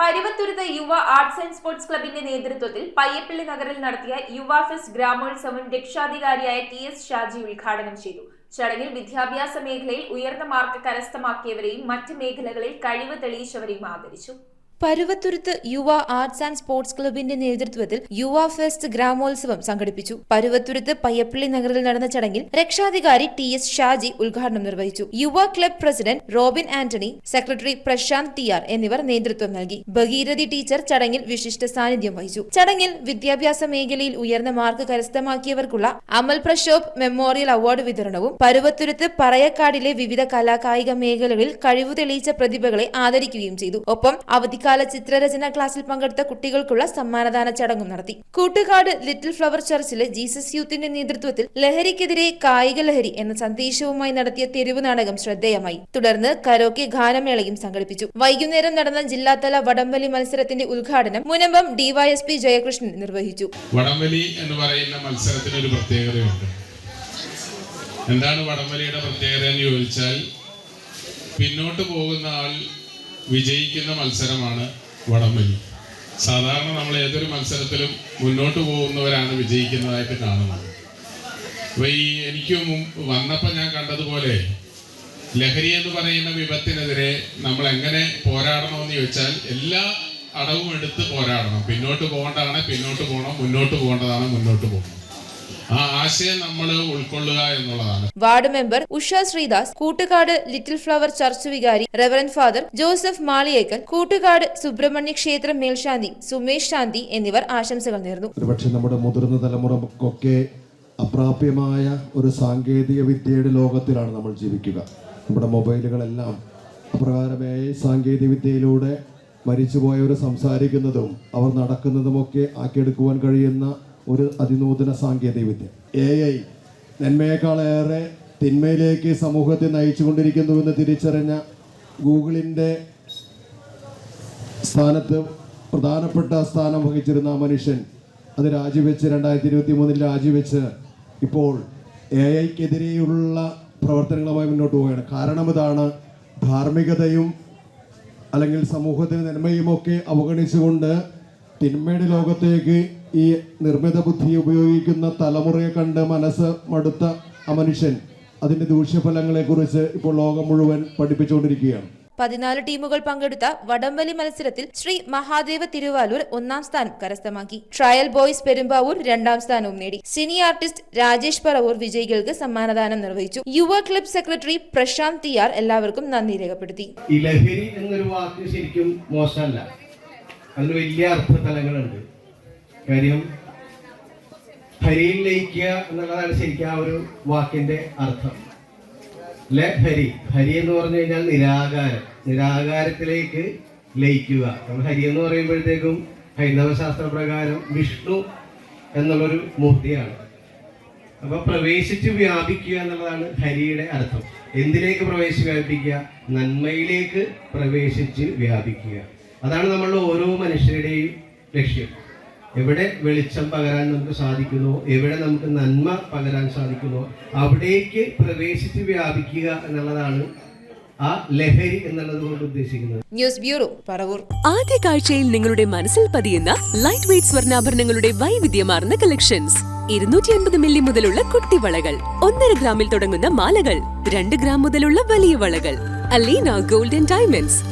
പരുവത്തുരുത്ത് യുവ arts and sports ക്ലബിന്റെ നേതൃത്വത്തിൽ പയ്യപ്പള്ളി നഗറിൽ നടത്തിയ യുവ ഫെസ്റ്റ് ഗ്രാമോത്സവം രക്ഷാധികാരിയായ ടി എസ് ഷാജി ഉദ്ഘാടനം ചെയ്തു. ചടങ്ങിൽ വിദ്യാഭ്യാസ മേഖലയിൽ ഉയർന്ന മാർക്ക് കരസ്ഥമാക്കിയവരെയും മറ്റ് മേഖലകളിൽ കഴിവ് തെളിയിച്ചവരെയും ആദരിച്ചു. പരുവത്തുരുത്ത് യുവ ആർട്സ് ആൻഡ് സ്പോർട്സ് ക്ലബിന്റെ നേതൃത്വത്തിൽ യുവ ഫെസ്റ്റ് ഗ്രാമോത്സവം സംഘടിപ്പിച്ചു. പരുവത്തുരുത്ത് പയ്യപ്പള്ളി നഗറിൽ നടന്ന ചടങ്ങിൽ രക്ഷാധികാരി ടി എസ് ഷാജി ഉദ്ഘാടനം നിർവഹിച്ചു. Yuva club president Robin Antony secretary Prashanth R എന്നിവർ നേതൃത്വം നൽകി. ഭഗീരഥി ടീച്ചർ ചടങ്ങിൽ വിശിഷ്ട സാന്നിധ്യം വഹിച്ചു. ചടങ്ങിൽ വിദ്യാഭ്യാസ മേഖലയിൽ ഉയർന്ന മാർക്ക് കരസ്ഥമാക്കിയവർക്കുള്ള അമൽ പ്രശോഭ് മെമ്മോറിയൽ അവാർഡ് വിതരണവും പരുവത്തുരുത്ത് പറയക്കാടിലെ വിവിധ കലാകായിക മേഖലകളിൽ കഴിവ് തെളിയിച്ച പ്രതിഭകളെ ആദരിക്കുകയും ചെയ്തു. ഒപ്പം അവധിക്കാല ചിത്രരചന ക്ലാസ്സിൽ പങ്കെടുത്ത കുട്ടികൾക്കുള്ള സമ്മാനദാന ചടങ്ങും നടത്തി. കൂട്ടുകാട് ലിറ്റിൽ ഫ്ലവർ ചർച്ചിലെ ജീസസ് യൂത്തിന്റെ നേതൃത്വത്തിൽ ലഹരിക്കെതിരെ കായിക ലഹരി എന്ന സന്ദേശവുമായി നടത്തിയ തെരുവ് നാടകം ശ്രദ്ധേയമായി. തുടർന്ന് കരോക്കെ ഗാനമേളയും സംഘടിപ്പിച്ചു. വൈകുന്നേരം നടന്ന ജില്ലാതല വടംവലി മത്സരത്തിന്റെ ഉദ്ഘാടനം മുനമ്പം ഡിവൈഎസ്പി ജയകൃഷ്ണൻ നിർവഹിച്ചു. വടംവലി എന്ന് പറയുന്ന മത്സരത്തിന് ഒരു പ്രത്യേകതയുണ്ട്. എന്താണ് വടംവലിയുടെ പ്രത്യേകത എന്ന് ചോദിച്ചാൽ പിന്നോട്ട് പോകുന്ന ആൾ വിജയിക്കുന്ന മത്സരമാണ് വടംവലി. സാധാരണ നമ്മൾ ഏതൊരു മത്സരത്തിലും മുന്നോട്ട് പോകുന്നവരാണ് വിജയിക്കുന്നതായിട്ട് കാണുന്നത്. അപ്പൊ ഈ എനിക്ക് വന്നപ്പോ വന്നപ്പോൾ ഞാൻ കണ്ടതുപോലെ ലഹരി എന്ന് പറയുന്ന വിപത്തിനെതിരെ നമ്മൾ എങ്ങനെ പോരാടണമെന്ന് ചോദിച്ചാൽ എല്ലാ അടവും എടുത്ത് പോരാടണം. പിന്നോട്ട് പോകേണ്ടതാണ് പിന്നോട്ട് പോകണം മുന്നോട്ട് പോകേണ്ടതാണ് മുന്നോട്ട് പോകണം. ആ ആശയം നമ്മൾ ഉൾക്കൊള്ളുക എന്നുള്ളതാണ്. Ward member Usha Sreedas Koottukad little flower church വികാരി reverend father Joseph Maliyekkal Koottukad Subrahmanya ക്ഷേത്രം മേൽശാന്തി സുമേഷ് ശാന്തി എന്നിവർ ആശംസകൾ നേർന്നു. ഒരുപക്ഷെ നമ്മുടെ മുതിർന്ന തലമുറക്കൊക്കെ അപ്രാപ്യമായ ഒരു സാങ്കേതിക വിദ്യയുടെ ലോകത്തിലാണ് നമ്മൾ ജീവിക്കുക. നമ്മുടെ മൊബൈലുകളെല്ലാം അപ്രകാരമായ സാങ്കേതിക വിദ്യയിലൂടെ മരിച്ചുപോയവർ സംസാരിക്കുന്നതും അവർ നടക്കുന്നതുമൊക്കെ ആക്കിയെടുക്കുവാൻ കഴിയുന്ന ഒരു അതിനൂതന സാങ്കേതിക വിദ്യ എ ഐ നന്മയേക്കാളേറെ തിന്മയിലേക്ക് സമൂഹത്തെ നയിച്ചുകൊണ്ടിരിക്കുന്നുവെന്ന് തിരിച്ചറിഞ്ഞ ഗൂഗിളിന്റെ സ്ഥാനത്ത് പ്രധാനപ്പെട്ട സ്ഥാനം വഹിച്ചിരുന്ന മനുഷ്യൻ അത് രാജിവെച്ച് രണ്ടായിരത്തി ഇരുപത്തി മൂന്നിൽ രാജിവെച്ച് ഇപ്പോൾ എ ഐക്കെതിരെയുള്ള പ്രവർത്തനങ്ങളുമായി മുന്നോട്ട് പോവുകയാണ്. കാരണം ഇതാണ് ധാർമ്മികതയും അല്ലെങ്കിൽ സമൂഹത്തിന് നന്മയുമൊക്കെ അവഗണിച്ചുകൊണ്ട് തിന്മയുടെ ലോകത്തേക്ക് ഈ നിർമ്മിത ബുദ്ധി ഉപയോഗിക്കുന്ന തലമുറയെ കണ്ട് മനസ്സ് മടുത്ത ആ മനുഷ്യൻ ദൂഷ്യഫലങ്ങളെ കുറിച്ച് ഇപ്പോൾ ലോകം മുഴുവൻ പഠിപ്പിച്ചുകൊണ്ടിരിക്കുകയാണ്. പതിനാല് ടീമുകൾ പങ്കെടുത്ത വടംവലി മത്സരത്തിൽ ശ്രീ മഹാദേവ തിരുവാലൂർ ഒന്നാം സ്ഥാനം കരസ്ഥമാക്കി. ട്രയൽ ബോയ്സ് പെരുമ്പാവൂർ രണ്ടാം സ്ഥാനവും നേടി. സിനി ആർട്ടിസ്റ്റ് രാജേഷ് പറവൂർ വിജയികൾക്ക് സമ്മാനദാനം നിർവഹിച്ചു. Yuva club secretary Prashanth T R എല്ലാവർക്കും നന്ദി രേഖപ്പെടുത്തി. ലഹരി എന്നൊരു വാക്ക് ശരിക്കും മോശമല്ല. അതിന് വലിയ അർത്ഥതലങ്ങളുണ്ട്. കാര്യം ഹരിയിൽ ലയിക്കുക എന്നുള്ളതാണ് ശരിക്കും ആ ഒരു വാക്കിന്റെ അർത്ഥം. ലഹരി ഹരി. എന്ന് പറഞ്ഞു കഴിഞ്ഞാൽ നിരാകാരം. നിരാകാരത്തിലേക്ക് ലയിക്കുക. നമ്മൾ ഹരി എന്ന് പറയുമ്പോഴത്തേക്കും ഹൈന്ദവ ശാസ്ത്ര പ്രകാരം വിഷ്ണു എന്നുള്ളൊരു മൂർത്തിയാണ്. അപ്പൊ പ്രവേശിച്ച് വ്യാപിക്കുക എന്നുള്ളതാണ് ഹരിയുടെ അർത്ഥം. എന്തിലേക്ക് പ്രവേശിച്ച് വ്യാപിക്കുക നന്മയിലേക്ക് പ്രവേശിച്ച് വ്യാപിക്കുക. അതാണ് നമ്മളുടെ ഓരോ മനുഷ്യരുടെയും ലക്ഷ്യം. എവിടെ വെളിച്ചം പകരാൻ നമുക്ക് സാധിക്കുന്നു? എവിടെ നമുക്ക് നന്മ പകരാൻ സാധിക്കുന്നു? അവിടേക്ക് പ്രവേശിച്ച് വ്യാപിക്കുക എന്നുള്ളതാണ് ആ ലഹരി എന്നുള്ളത് കൊണ്ട് ഉദ്ദേശിക്കുന്നത്. News bureau Paravur. ആദ്യ കാഴ്ചയിൽ നിങ്ങളുടെ മനസ്സിൽ പതിയുന്ന ലൈറ്റ് വെയ്റ്റ് സ്വർണാഭരണങ്ങളുടെ വൈവിധ്യമാർന്ന കളക്ഷൻസ് ഇരുന്നൂറ്റി അൻപത് മില്ലി മുതലുള്ള കുട്ടിവളകൾ. ഒന്നര ഗ്രാമിൽ തുടങ്ങുന്ന മാലകൾ. രണ്ട് ഗ്രാം മുതലുള്ള വലിയ വളകൾ. Aleena golden diamonds.